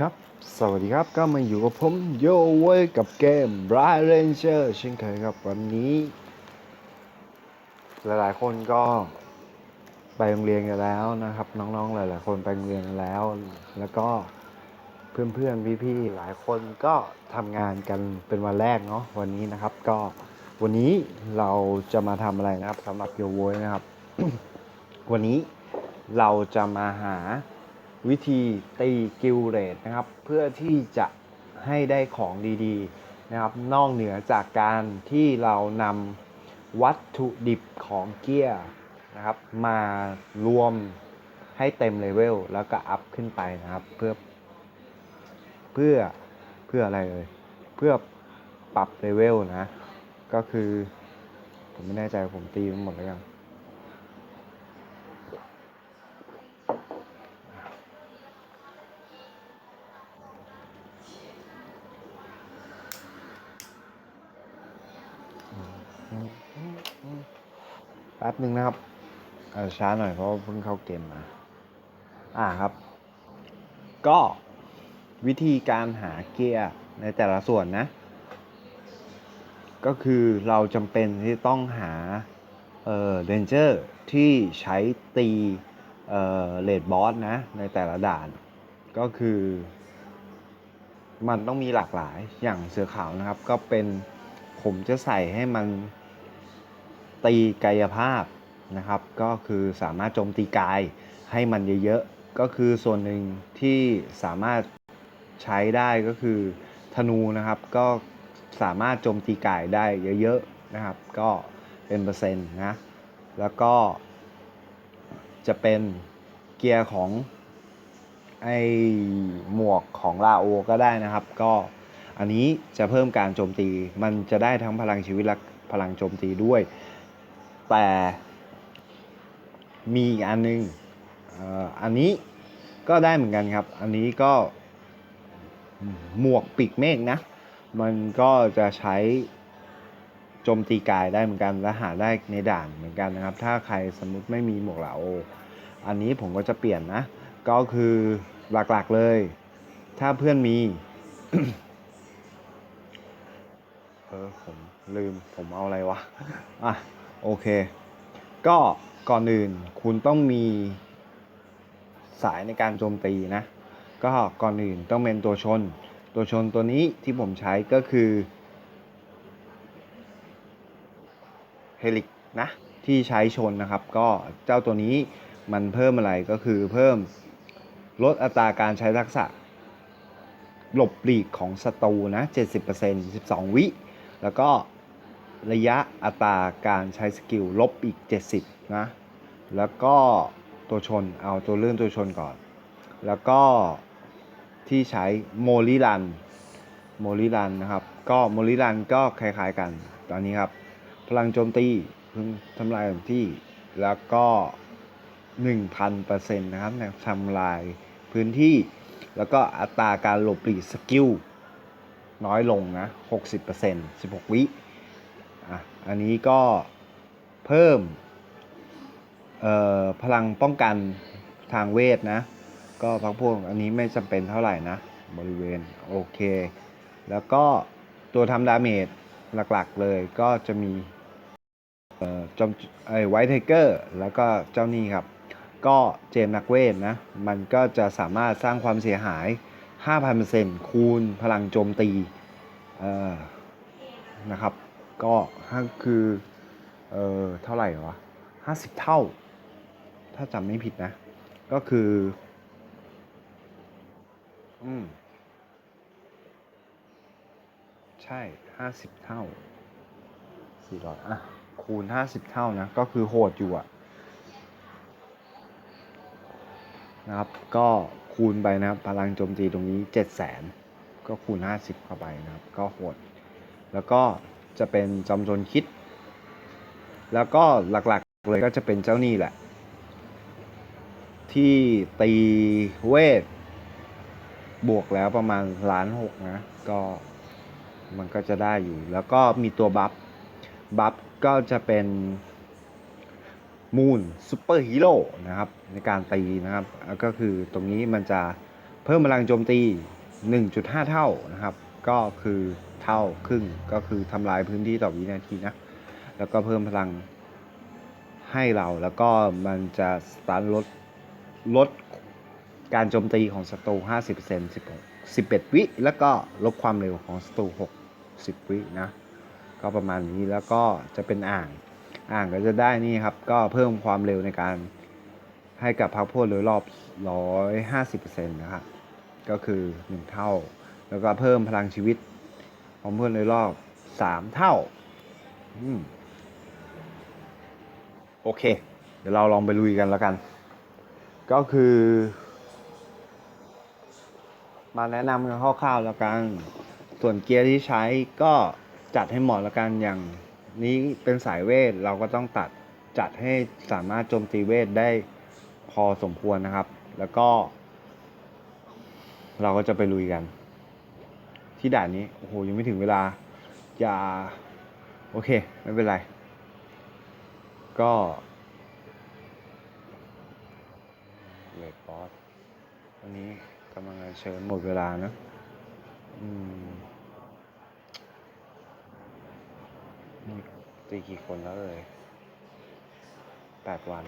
ครับ สวัสดีครับก็มาอยู่กับผมโยเว้ยกับเกม Bright Ranger เช่นเคยครับวันนี้ หลายๆ คนก็ไปโรงเรียนกันแล้วนะครับ น้องๆหลายๆคนไปโรงเรียนกันแล้ว แล้วก็เพื่อนๆพี่ๆหลายคนก็ทำงานกันเป็นวันแรกเนาะวันนี้นะครับ ก็วันนี้เราจะมาทำอะไรนะครับสำหรับโยโวยนะครับ วันนี้เราจะมาหา วิธีตีกิลเรตนะครับ เพื่อที่จะให้ได้ของดีๆนะครับ นอกเหนือจากการที่เรานำวัตถุดิบของเกียร์นะครับ มารวมให้เต็มเลเวลแล้วก็อัพขึ้นไปนะครับ เพื่อเพื่อเพื่ออะไรเลยเพื่อปรับเลเวลนะ ก็คือ ผมไม่แน่ใจผมตีมันหมดแล้วยัง ป๊บหนึ่งนะครับเออช้าหน่อยเพราะเพิ่งเข้าเกมมา อ่าครับ ก็วิธีการหาเกียร์ในแต่ละส่วนนะ ก็คือเราจำเป็นที่ต้องหาเอ่อเรนเจอร์ที่ใช้ตีเอ่อเลดบอสนะในแต่ละด่านก็คือ มันต้องมีหลากหลายอย่างเสือขาวนะครับ ก็เป็นผมจะใส่ให้มัน ตีกายภาพนะครับ ก็คือสามารถโจมตีกายให้มันเยอะๆ ก็คือส่วนหนึ่งที่สามารถใช้ได้ก็คือธนูนะครับ ก็สามารถโจมตีกายได้เยอะๆนะครับ ก็เป็นเปอร์เซ็นต์นะ แล้วก็จะเป็นเกียร์ของไอหมวกของลาโอก็ได้นะครับ ก็อันนี้จะเพิ่มการโจมตี มันจะได้ทั้งพลังชีวิตและพลังโจมตีด้วย แต่มีอีกอันหนึงเอ่ออันนี้ก็ได้เหมือนกันครับ อันนี้ก็หมวกปีกเมฆนะ มันก็จะใช้โจมตีกายได้เหมือนกันและหาได้ในด่านเหมือนกันนะครับ ถ้าใครสมมุติไม่มีหมวกเหลาออันนี้ผมก็จะเปลี่ยนนะ ก็คือหลักๆเลย ถ้าเพื่อนมี เออผมลืมผมเอาอะไรวะ อะ โอเค ก็ก่อนอื่นคุณต้องมีสายในการโจมตีนะ ก็ก่อนอื่นต้องเป็นตัวชน ตัวชนตัวนี้ที่ผมใช้ก็คือเฮลิกนะที่ใช้ชนนะครับ ก็เจ้าตัวนี้มันเพิ่มอะไรก็คือเพิ่มลดอัตราการใช้ทักษะ หลบหลีกของศัตรูนะ 70% 12 วิ แล้วก็ ระยะอัตราการใช้สกิลลบอีก 70 นะ แล้วก็ตัวชนเอาตัวเลื่อนตัวชนก่อน แล้วก็ที่ใช้โมลิรันโมลิรันนะครับ ก็โมลิรันก็คล้ายๆกัน ตอนนี้ครับ พลังโจมตีพึงทำลายที่ แล้วก็ 1,000%นะครับในทำลายพื้นที่ แล้วก็อัตราการหลบหลีกสกิลน้อยลงนะ 60% 16 วิ อะอันนี้ก็เพิ่มพลังป้องกันทางเวทนะ ก็พักพวกอันนี้ไม่จำเป็นเท่าไหร่นะ บริเวณโอเค แล้วก็ตัวทำดาเมจหลักๆเลยก็จะมีเอ่อจอมไอไวท์ไทเกอร์แล้วก็เจ้านี่ครับ ก็เจมส์นักเวทนะ มันก็จะสามารถสร้างความเสียหาย 5,000%คูณพลังโจมตีเอ่อนะครับ ก็ถ้าคือเอ่อเท่าไหร่วะ50เท่า ถ้าจำไม่ผิดนะ ก็คือ อืม ใช่50เท่า400อะ คูณ50เท่านะ ก็คือโหดอยู่อะนะครับ ก็คูณไปนะครับ พลังโจมตีตรงนี้7 0 0 0 0 0ก็คูณ50เข้าไปนะครับ ก็โหด แล้วก็ จะเป็นจอมโจรคิด แล้วก็หลักๆเลยก็จะเป็นเจ้านี่แหละ ที่ตีเวท บวกแล้วประมาณล้านหกนะ ก็มันก็จะได้อยู่ แล้วก็มีตัวบัฟ บัฟก็จะเป็นมูนซูเปอร์ฮีโร่นะครับ ในการตีนะครับ ก็คือตรงนี้มันจะเพิ่มพลังโจมตี 1.5 เท่านะครับ ก็คือ เท่าครึ่งก็คือทำลายพื้นที่ต่อวินาทีนะ แล้วก็เพิ่มพลังให้เราแล้วก็มันจะสตาร์ทลดลดการโจมตีของศัตรู50% 16 11 วิ แล้วก็ลดความเร็วของศัตรู60 วินะ ก็ประมาณนี้แล้วก็จะเป็นอ่าง อ่างก็จะได้นี่ครับ ก็เพิ่มความเร็วในการให้กับพักพวกโดยรอบ 150%นะครับก็คือ 1 เท่า แล้วก็เพิ่มพลังชีวิต ของเพื่อนโดยรอบ3เท่าอืมโอเค เดี๋ยวเราลองไปลุยกันแล้วกัน ก็คือ มาแนะนำกันคร่าวๆแล้วกัน ส่วนเกียร์ที่ใช้ก็จัดให้เหมาะแล้วกันอย่างนี้เป็นสายเวทเราก็ต้องตัดจัดให้สามารถโจมตีเวทได้พอสมควรนะครับ แล้วก็ เราก็จะไปลุยกัน ที่ด่านนี้ โอ้โห ยังไม่ถึงเวลา อย่า โอเค ไม่เป็นไร ก็เลดบอสวันนี้กำลังเชิญหมดเวลานะอืมนี่ตีกี่คนแล้วเลยแปดวัน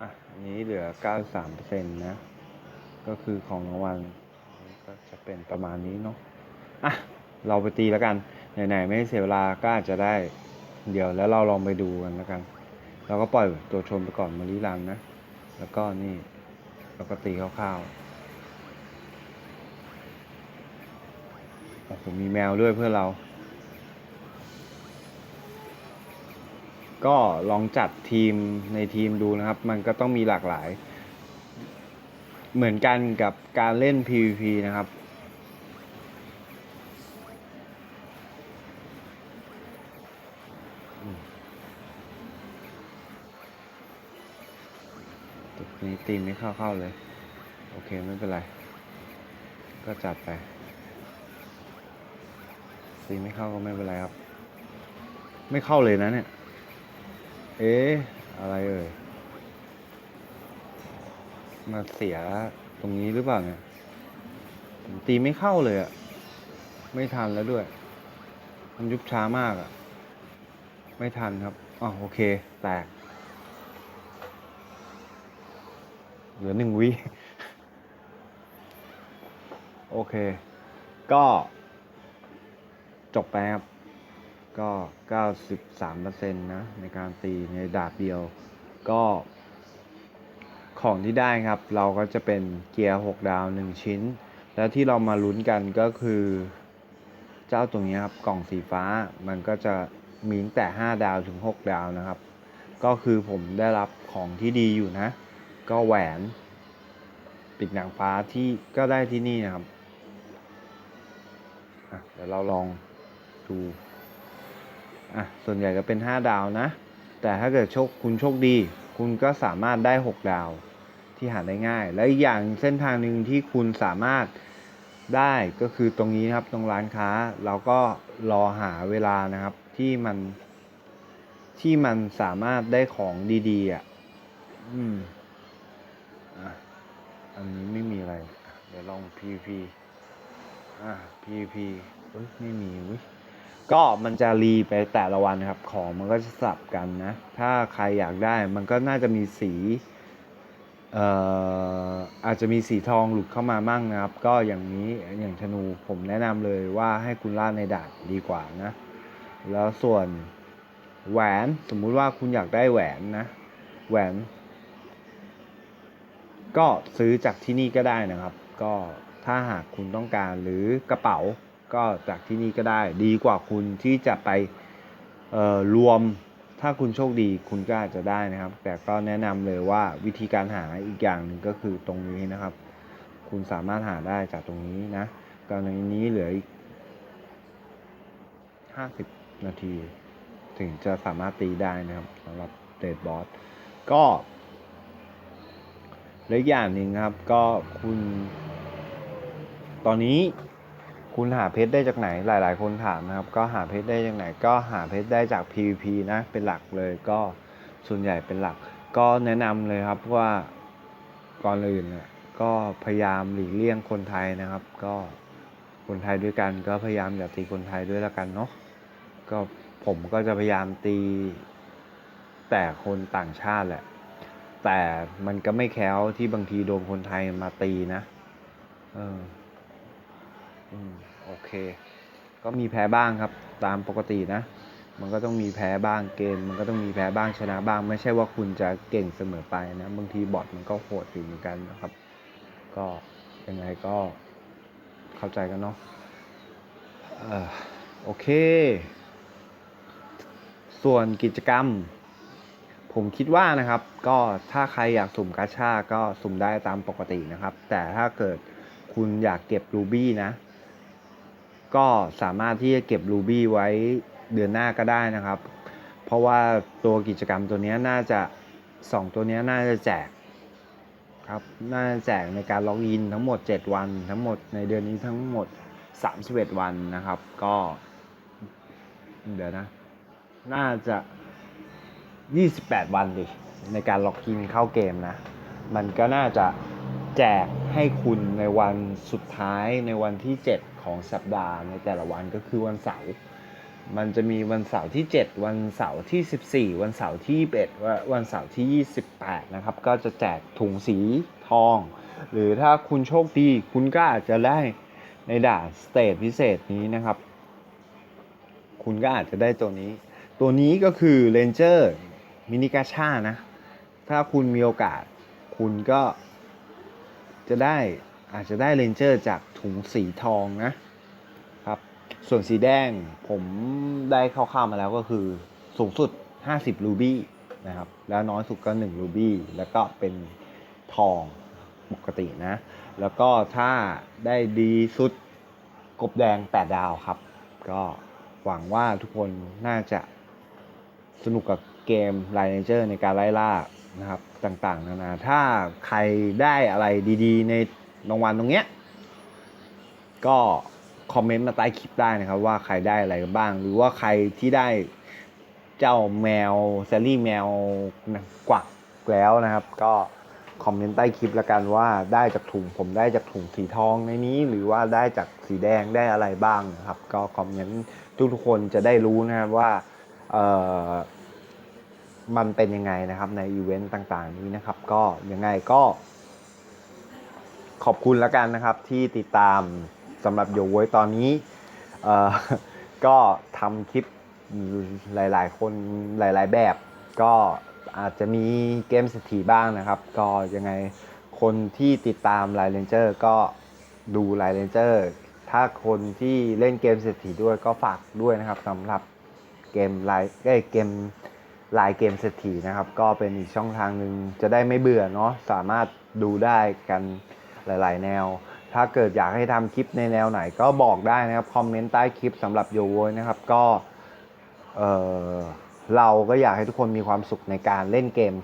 อะ อันนี้เหลือ93%นะ ก็คือของรางวัลก็จะเป็นประมาณนี้เนาะอะเราไปตีแล้วกันไหนๆไม่เสียเวลาก็อาจจะได้ เดี๋ยวแล้วเราลองไปดูกันแล้วกัน เราก็ปล่อยตัวชนไปก่อนมาริลันนะ แล้วก็นี่เราก็ตีคร่าวๆโอ้โหมีแมวด้วยเพื่อเรา ก็ลองจัดทีมในทีมดูนะครับ มันก็ต้องมีหลากหลาย เหมือนกันกับการเล่น PVP นะครับ จุดนี้ตีมไม่เข้าเข้าเลย โอเค ไม่เป็นไร ก็จัดไป ตีไม่เข้าก็ไม่เป็นไรครับ ไม่เข้าเลยนะเนี่ย เอ๊ะ อะไรเอ่ย มาเสียตรงนี้หรือเปล่าเนี่ยตีไม่เข้าเลยอะไม่ทันแล้วด้วย มันยุบช้ามากอะไม่ทันครับอ๋อโอเค แตก เหลือหนึ่งวิโอเค ก็ จบไปครับ ก็ 93%นะ ในการตีในดาบเดียว ก็ ของที่ได้ครับ เราก็จะเป็นเกียร์ 6 ดาว 1 ชิ้น แล้วที่เรามาลุ้นกันก็คือ เจ้าตรงนี้ครับกล่องสีฟ้ามันก็จะมีตั้งแต่ 5 ดาวถึง 6 ดาวนะครับ ก็คือผมได้รับของที่ดีอยู่นะ ก็แหวนปิดหนังฟ้าที่ก็ได้ที่นี่นะครับเดี๋ยวเราลองดูอะส่วนใหญ่ก็เป็น 5 ดาวนะ แต่ถ้าเกิดโชคคุณโชคดี คุณก็สามารถได้ 6 ดาว ที่หาได้ง่าย และอีกอย่างเส้นทางหนึ่งที่คุณสามารถได้ก็คือตรงนี้นะครับตรงร้านค้าเราก็รอหาเวลานะครับที่มันที่มันสามารถได้ของดีๆอะอืมอะอันนี้ไม่มีอะไร เดี๋ยวลอง PVP อ่า PVP เอ้ยไม่มีเวิก็มันจะรีไปแต่ละวันครับ ของมันก็จะสับกันนะ ถ้าใครอยากได้มันก็น่าจะมีสี อาจจะมีสีทองหลุดเข้ามามั่งนะครับ ก็อย่างนี้อย่างธนูผมแนะนำเลยว่าให้คุณล่าในดาบดีกว่านะ แล้วส่วนแหวนสมมุติว่าคุณอยากได้แหวนนะ แหวน ก็ซื้อจากที่นี่ก็ได้นะครับ ก็ถ้าหากคุณต้องการหรือกระเป๋าก็จากที่นี่ก็ได้ ดีกว่าคุณที่จะไปรวม ถ้าคุณโชคดีคุณก็อาจจะได้นะครับ แต่ก็แนะนำเลยว่าวิธีการหาอีกอย่างหนึ่งก็คือตรงนี้นะครับ คุณสามารถหาได้จากตรงนี้นะตอนนี้เหลืออีกห้าสิบนาที ถึงจะสามารถตีได้นะครับสำหรับเดดบอสก็และอีกอย่างหนึ่งครับก็คุณ ตอนนี้ คุณหาเพชรได้จากไหนหลาย ๆ คนถามนะครับ ก็หาเพชรได้จากไหน ก็หาเพชรได้จาก PVP นะเป็นหลักเลยก็ส่วนใหญ่เป็นหลัก ก็แนะนำเลยครับว่าก่อนอื่นเนี่ยก็พยายามหลีกเลี่ยงคนไทยนะครับ ก็คนไทยด้วยกัน ก็พยายามอย่าตีคนไทยด้วยละกันเนาะก็ผมก็จะพยายามตีแต่คนต่างชาติแหละ แต่มันก็ไม่แคล้วที่บางทีโดนคนไทยมาตีนะ เออ อืมโอเค ก็มีแพ้บ้างครับ ตามปกตินะ มันก็ต้องมีแพ้บ้างเกม มันก็ต้องมีแพ้บ้างชนะบ้าง ไม่ใช่ว่าคุณจะเก่งเสมอไปนะ บางทีบอทมันก็โหดอยู่เหมือนกันนะครับ ก็ยังไงก็เข้าใจกันเนาะออโอเค ส่วนกิจกรรม ผมคิดว่านะครับ ก็ถ้าใครอยากสุ่มกาชาก็สุ่มได้ตามปกตินะครับ แต่ถ้าเกิดคุณอยากเก็บรูบี้นะ ก็สามารถที่จะเก็บรูบี้ไว้เดือนหน้าก็ได้นะครับ เพราะว่าตัวกิจกรรมตัวนี้น่าจะสองตัวนี้น่าจะแจกครับ น่าจะแจกในการล็อกอินทั้งหมด 7 วัน ทั้งหมดในเดือนนี้ทั้งหมด 31 วันนะครับ ก็ เดี๋ยวนะ น่าจะ 28 วันดิในการล็อกอินเข้าเกมนะ มันก็น่าจะแจกให้คุณในวันสุดท้ายในวันที่ 7 ของสัปดาห์ในแต่ละวันก็คือวันเสาร์มันจะมีวันเสาร์ที่ 7 วันเสาร์ที่ 14 วันเสาร์ที่21วันเสาร์ที่ 28 นะครับ ก็จะแจกถุงสีทอง หรือถ้าคุณโชคดีคุณก็อาจจะได้ในด่านสเตทพิเศษนี้นะครับ คุณก็อาจจะได้ตัวนี้ ตัวนี้ก็คือเ a นเจอร์มินิกาชานะ ถ้าคุณมีโอกาส คุณก็จะได้อาจจะได้เ a นเจอร์จาก ถุงสีทองนะครับ ส่วนสีแดงผมได้คร่าวๆมาแล้วก็คือสูงสุด 50 รูบี้นะครับ แล้วน้อยสุดก็ 1 รูบี้ แล้วก็เป็นทองปกตินะ แล้วก็ถ้าได้ดีสุดกบแดง 8 ดาวครับ ก็หวังว่าทุกคนน่าจะสนุกกับเกมไลเนเจอร์ในการไล่ล่านะครับ ต่างๆ นานา ถ้าใครได้อะไรดีๆ ในรางวัลตรงเนี้ย ก็คอมเมนต์มาใต้คลิปได้นะครับ ว่าใครได้อะไรบ้าง หรือว่าใครที่ได้เจ้าแมวแซลลี่แมวกวักแล้วนะครับ ก็คอมเมนต์ใต้คลิปแล้วกันว่าได้จากถุงผมได้จากถุงสีทองในนี้ หรือว่าได้จากสีแดงได้อะไรบ้างนะครับ ก็คอมเมนต์ทุกๆคนจะได้รู้นะครับว่าเอ่อมันเป็นยังไงนะครับในอีเวนต์ต่างๆ นี้นะครับ ก็ยังไงก็ ขอบคุณแล้วกันนะครับที่ติดตาม สำหรับโยโวยตอนนี้ก็ทำคลิปหลาย ๆ คนหลาย ๆ แบบก็อาจจะมีเกมเศรษฐีบ้างนะครับ ก็ยังไงคนที่ติดตามไลเลนเจอร์ก็ดูไลเลนเจอร์ถ้าคนที่เล่นเกมเศรษฐีด้วยก็ฝากด้วยนะครับสำหรับเกมไลน์เอเกมไลน์เกมเศรษฐีนะครับ ก็เป็นอีกช่องทางหนึ่งจะได้ไม่เบื่อเนาะสามารถดูได้กันหลาย ๆ แนว ถ้าเกิดอยากให้ทำคลิปในแนวไหนก็บอกได้นะครับ คอมเมนต์ใต้คลิปสำหรับโยโวยนะครับ ก็เออเราก็อยากให้ทุกคนมีความสุขในการเล่นเกม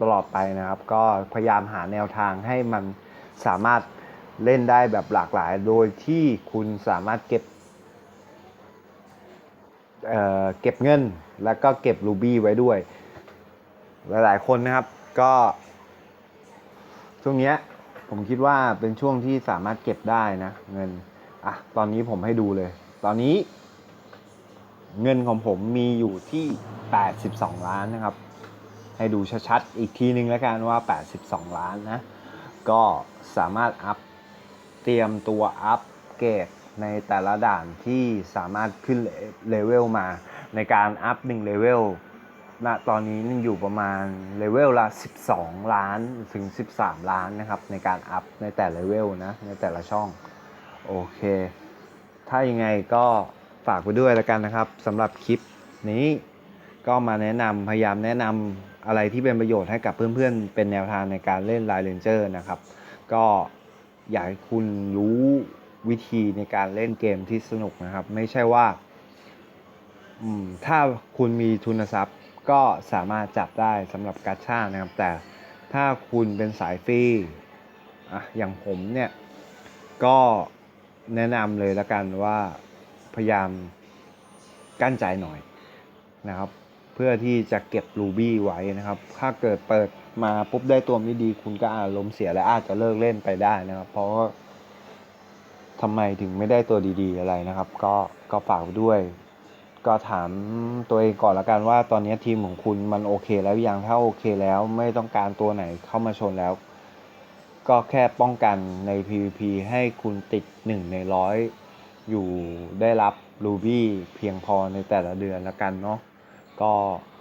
ตลอดไปนะครับ ก็พยายามหาแนวทางให้มันสามารถเล่นได้แบบหลากหลาย โดยที่คุณสามารถเก็บเเก็บเงินแล้วก็เก็บรูบี้ไว้ด้วย หลายๆคนนะครับก็ช่วงนี้ ผมคิดว่าเป็นช่วงที่สามารถเก็บได้นะเงินอะตอนนี้ผมให้ดูเลย ตอนนี้ เงินของผมมีอยู่ที่ 82 ล้านนะครับ ให้ดูชัดๆอีกทีนึงแล้วกันว่า 82 ล้านนะ ก็สามารถอัพเตรียมตัวอัพเกรดในแต่ละด่านที่สามารถขึ้นเลเวลมาในการอัพ1เลเวล ณตอนนี้อยู่ประมาณเลเวลละ 12 ล้านถึง 13 ล้านนะครับ ในการอัพในแต่เลเวลนะ ในแต่ละช่อง โอเค ถ้ายังไงก็ฝากไปด้วยแล้วกันนะครับสำหรับคลิปนี้ก็มาแนะนำพยายามแนะนำอะไรที่เป็นประโยชน์ให้กับเพื่อนๆ เป็นแนวทางในการเล่นไลน์เลนเจอร์นะครับ ก็อยากให้คุณรู้วิธีในการเล่นเกมที่สนุกนะครับ ไม่ใช่ว่าถ้าคุณมีทุนทรัพย์ ก็สามารถจับได้สำหรับกาชานะครับ แต่ถ้าคุณเป็นสายฟรีอะอย่างผมเนี่ยก็แนะนำเลยละกันว่าพยายามกั้นใจหน่อยนะครับ เพื่อที่จะเก็บรูบี้ไว้นะครับ ถ้าเกิดเปิดมาปุ๊บได้ตัวไม่ดี คุณก็อาจล้มเสียและอาจจะเลิกเล่นไปได้นะครับ เพราะว่าทำไมถึงไม่ได้ตัวดีๆอะไรนะครับ ก็ก็ฝากด้วย ก็ถามตัวเองก่อนละกันว่า ตอนนี้ทีมของคุณมันโอเคแล้วยังถ้าโอเคแล้วไม่ต้องการตัวไหนเข้ามาชนแล้ว ก็แค่ป้องกันใน PVP ให้คุณติด 1 ในร้อยอยู่ได้รับรูบี้เพียงพอในแต่ละเดือนละกันเนาะก็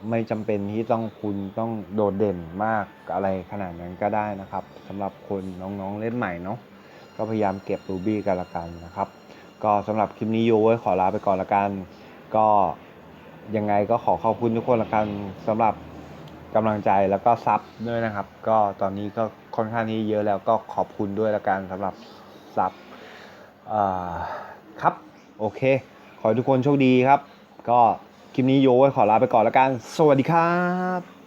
ไม่จำเป็นที่ต้องคุณต้องโดดเด่นมากอะไรขนาดนั้นก็ได้นะครับสำหรับคนน้องๆเล่นใหม่เนาะก็พยายามเก็บรูบี้กันละกันนะครับ ก็สำหรับคลิปนี้โยไว้ขอลาไปก่อนละกัน ก็ยังไงก็ขอขอบคุณทุกคนละกันสำหรับกำลังใจแล้วก็ซับด้วยนะครับ ก็ตอนนี้ก็ค่อนข้างที่เยอะแล้วก็ขอบคุณด้วยละกันสำหรับซับครับ โอเค ขอให้ทุกคนโชคดีครับ ก็คลิปนี้โยไว้ขอลาไปก่อนละกัน สวัสดีครับ